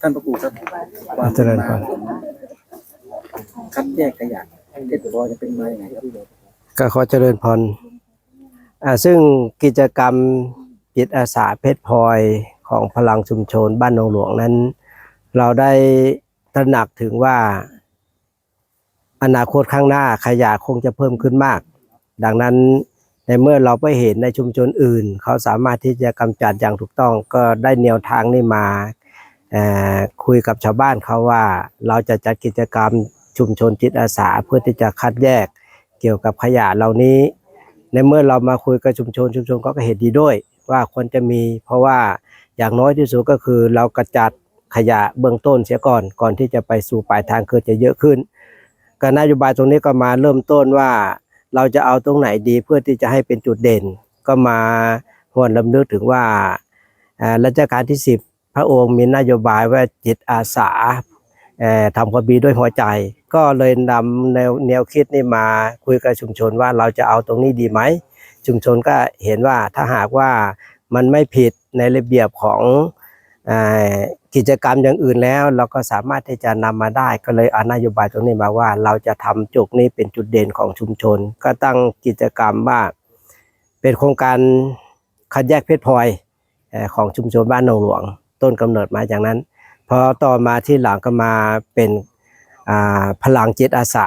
ท่านพระครูครับความเจริญพร คัดแยกขยะเทศบาลจะเป็นมาอย่างไรครับพี่โยมก็ขอเจริญพรอ่าซึ่งกิจกรรมจิตอาสาเพชรพลอยของพลังชุมชนบ้านหนองหลวงนั้น เราได้ตระหนักถึงว่า อนาคตข้างหน้าขยะคงจะเพิ่มขึ้นมาก ดังนั้น ในเมื่อเราไปเห็นในชุมชนอื่น เขาสามารถที่จะกำจัดอย่างถูกต้องก็ได้แนวทางนี้มาคุยกับชาวบ้านเขาว่า เราจะจัดกิจกรรมชุมชนจิตอาสาเพื่อที่จะคัดแยกเกี่ยวกับขยะเหล่านี้ ในเมื่อเรามาคุยกับชุมชนชุมชนก็เห็นดีด้วย ว่าควรจะมี เพราะว่าอย่างน้อยที่สุดก็คือเรากระจัดขยะเบื้องต้นเสียก่อนก่อนที่จะไปสู่ปลายทางคือจะเยอะขึ้น การนโยบายตรงนี้ก็มาเริ่มต้นว่า เราจะเอาตรงไหนดีเพื่อที่จะให้เป็นจุดเด่น ก็มาหวนลำลึกถึงว่ารัชกาลที่ 10 พระองค์มีนโยบายว่าจิตอาสาทำความดีด้วยหัวใจ ก็เลยนำแนวแนวคิดนี้มาคุยกับชุมชนว่าเราจะเอาตรงนี้ดีไหม ชุมชนก็เห็นว่าถ้าหากว่ามันไม่ผิดในระเบียบของ กิจกรรมอย่างอื่นแล้ว เราก็สามารถที่จะนำมาได้ก็เลยเอานโยบายตรงนี้มาว่า เราจะทำจุกนี้เป็นจุดเด่นของชุมชน ก็ตั้งกิจกรรมว่าเป็นโครงการคัดแยกเพชรพลอยเอ่อของชุมชนบ้านหนองหลวง ต้นกำเนิดมาจากนั้นพอต่อมาที่หลังก็มาเป็นอ่าพลังจิตอาสา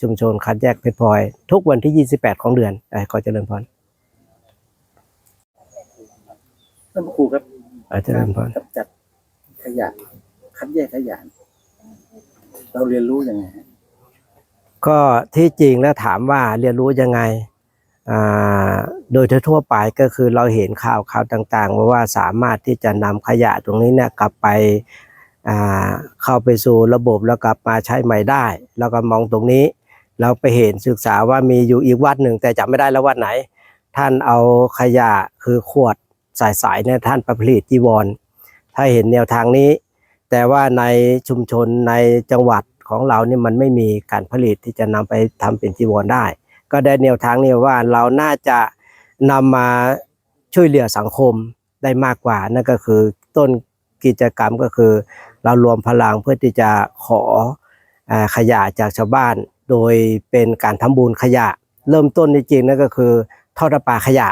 ชุมชนคัดแยกเพชรพลอย ทุกวันที่ 28 ของเดือนเอ่อขอเจริญพรท่านพระครูครับขอเจริญพรกำจัดข ยะ คัดแยกขยะเราเรียนรู้ยังไงก็ที่จริงแล้วถามว่าเรียนรู้ยังไงโดยทั่วไปก็คือเราเห็นข่าวข่าวต่างๆว่าสามารถที่จะนำขยะตรงนี้เนี่ยกลับไปเข้าไปสู่ระบบแล้วกลับมาใช้ใหม่ได้ แล้วก็มองตรงนี้ เราไปเห็นศึกษาว่ามีอยู่อีกวัดหนึ่งแต่จำไม่ได้แล้ววัดไหน ท่านเอาขยะคือขวดสายๆเนี่ยท่านประผลิตจีวร ถ้าเห็นแนวทางนี้ แต่ว่าในชุมชนในจังหวัดของเรานี่มันไม่มีการผลิตที่จะนำไปทำเป็นจีวรได้ ก็ได้แนวทางนี้ว่าเราน่าจะนำมาช่วยเหลือสังคมได้มากกว่า นั่นก็คือต้นกิจกรรมก็คือ เรารวมพลังเพื่อที่จะขอขยะจากชาวบ้าน โดยเป็นการทำบุญขยะ เริ่มต้นจริงๆนั่นก็คือทอดปลาขยะ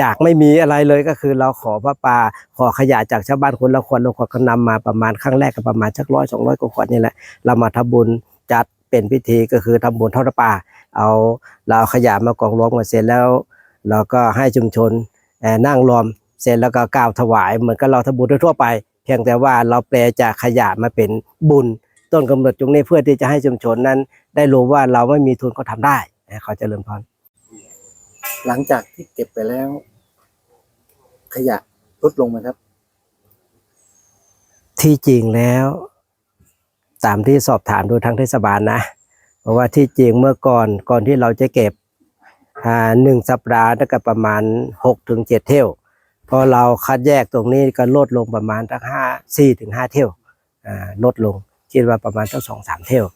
จากไม่มีอะไรเลยก็คือเราขอพระปาขอขยะจากชาวบ้านคนละขวดละขวดก็นำมาประมาณครั้งแรกก็ประมาณสักร้อยสองร้อยกว่าขวดนี่แหละเรามาทำบุญจัดเป็นพิธีก็คือทำบุญทอดปลาเอาเราขยะมากองรวมกันเสร็จแล้ว เราก็ให้ชุมชนเอ่อนั่งรวมเสร็จแล้วก็กล่าวถวายเหมือนกับเราทำบุญทั่วไป เพียงแต่ว่าเราแปลจากขยะมาเป็นบุญ ต้นกำเนิดตรงนี้เพื่อที่จะให้ชุมชนนั้น ได้รู้ว่าเราไม่มีทุนก็ทำได้เขอเริญพร หลังจากที่เก็บไปแล้ว ขยะลดลงไหมครับ ที่จริงแล้ว ตามที่สอบถามดูทางเทศบาลนะ เพราะว่าที่จริงเมื่อก่อนก่อนที่เราจะเก็บหนึ่งสัปดาห์ก็ประมาณหกถึงเจ็ดเที่ยวพอเราคัดแยกตรงนี้ก็ลดลงประมาณทั้งห้าสี่ถึงห้าเที่ยวลดลงคิดว่าประมาณทั้งสองสามเที่ยว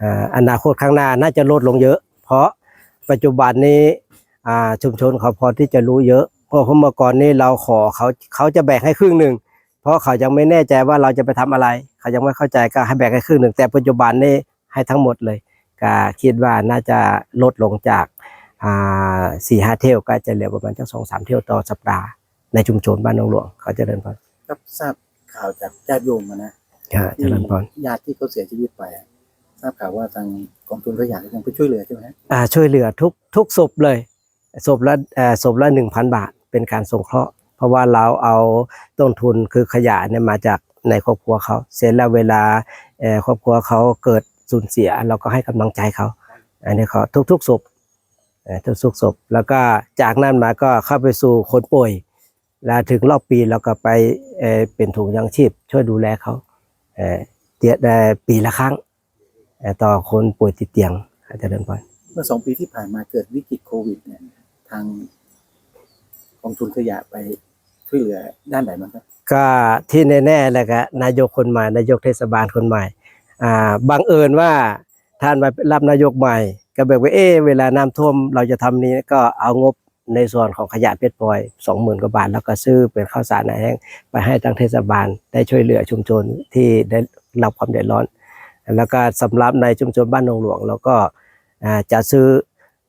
ออนาคตข้างหน้าน่าจะลดลงเยอะ เพราะปัจจุบันนี้ อ่าชุมชนเขาพอที่จะรู้เยอะ เพราะเมื่อก่อนนี้เราขอเขาเขาจะแบ่งให้ครึ่งหนึ่งเพราะเขายังไม่แน่ใจว่าเราจะไปทำอะไร เขายังไม่เข้าใจก็ให้แบ่งให้ครึ่งหนึ่งแต่ปัจจุบันนี้ให้ทั้งหมดเลยก็คิดว่าน่าจะลดลงจากอ่าสี่ห้าเที่ยวก็จะเหลือประมาณสักสองสามเที่ยวต่อสัปดาห์ในชุมชนบ้านหนองหลวงเขาเจะเดินพรครับทราบข่าวจากญาติโยมมานะค่ะเจริญพรญาติที่เขาเสียชีวิตไปอะทราบข่าวว่าทางกองทุนขยะยังไปช่วยเหลือใช่ไหมฮะอ่าช่วยเหลือทุกทุกศพเลย ศพละศพละหนึ่งพันบาท เป็นการสงเคราะห์ เพราะว่าเราเอาต้นทุนคือขยะเนี่ยมาจากในครอบครัวเขา เสร็จแล้วเวลาครอบครัวเขาเกิดสูญเสีย เราก็ให้กำลังใจเขา อันนี้เขาทุกทุกๆศพเอ่อทุกๆศพ แล้วก็จากนั้นมาก็เข้าไปสู่คนป่วยแล้วถึงรอบปีเราก็ไปเเป็นถุงยังชีพ ช่วยดูแลเขาเอ่อเดือนเอ่อปีละครั้ง ต่อคนป่วยติดเตียงอาจจะเดินไปเมื่อสองปีที่ผ่านมาเกิดวิกฤตโควิดเนี่ย ทางกองทุนขยะไปช่วยเหลือด้านไหนบ้างครับ ก็ที่แน่ๆเลยก็นายกคนใหม่นายกเทศบาลคนใหม่อ่าบังเอิญว่าท่านมารับนายกใหม่ ก็แบบว่าเอ๊เวลาน้ำท่วมเราจะทำนี้ก็เอางบในส่วนของขยะเพชรพลอยสองหมื่นกว่าบาท แล้วก็ซื้อเป็นข้าวสารอาหารแห้งไปให้ทางเทศบาลได้ช่วยเหลือชุมชนที่ได้รับความเดือดร้อน แล้วก็สำหรับในชุมชนบ้านหนองหลวงเราก็จะซื้อ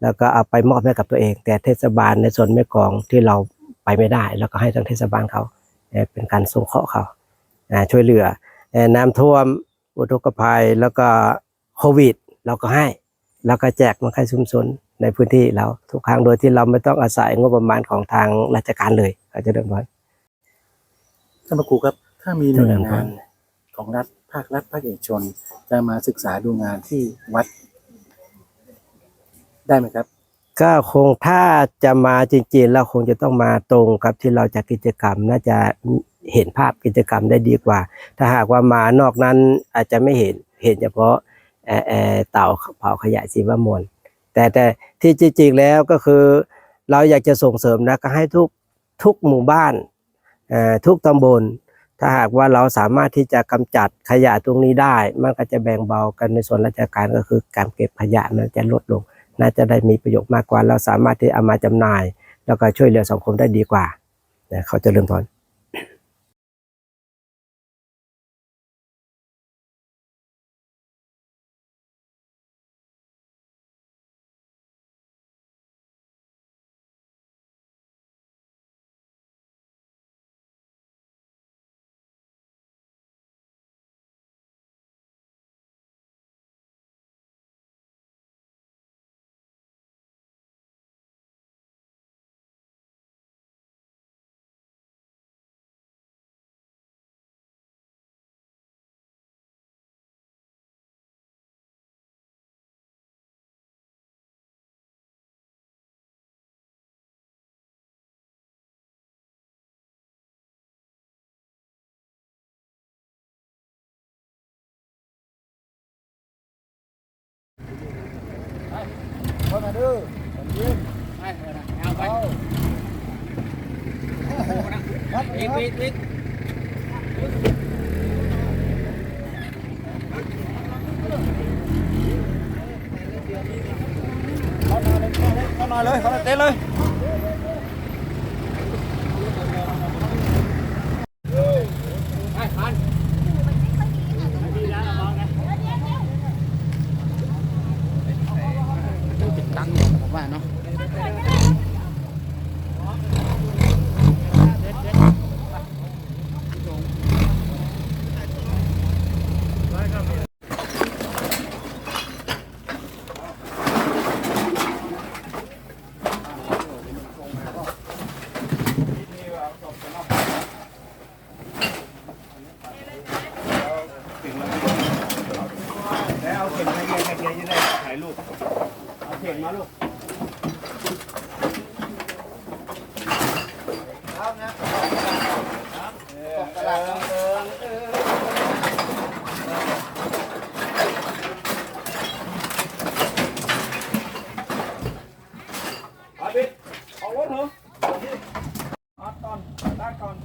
แล้วก็เอาไปมอบให้กับตัวเอง แต่เทศบาลในส่วนแม่กลองที่เราไปไม่ได้ แล้วก็ให้ทางเทศบาลเขาเอ่อเป็นการส่งเคราะห์เขาอ่าช่วยเหลือเอ่อน้ำท่วมอุทกภัยแล้วก็โควิด เราก็ให้ แล้วก็แจกมาให้ชุมชนในพื้นที่เราทุกครั้งโดยที่เราไม่ต้องอาศัยงบประมาณของทางราชการเลยก็จะเดินไปท่านพระครูครับถ้ามีหน่วยเจริญพงารนของรัฐภาครัฐภาคเอกชน จะมาศึกษาดูงานที่วัด ได้ไหมครับ ก็คงถ้าจะมาจริงๆแล้วคงจะต้องมาตรงกับที่เราจัดกิจกรรมน่าจะเห็นภาพกิจกรรมได้ดีกว่า ถ้าหากว่ามานอกนั้นอาจจะไม่เห็นเห็นเฉพาะเออเต่าเผาขยะสีวมวลแต่แต่ที่จริงๆแล้วก็คือเราอยากจะส่งเสริมนะก็ให้ทุกทุกหมู่บ้านทุกตำบล ถ้าหากว่าเราสามารถที่จะกำจัดขยะตรงนี้ได้ มันก็จะแบ่งเบากันในส่วนราชการก็คือการเก็บขยะมันจะลดลง น่าจะได้มีประโยชน์มากกว่า เราสามารถที่เอามาจำหน่าย แล้วก็ช่วยเหลือสังคมได้ดีกว่านะเขาจะเริ่มถอน เข้ามาเลยเข้ามาเต้นเลย ตัง เอาเข่งมาลูกอาบิดเอารถเหรอเอาตอนด้านก่อน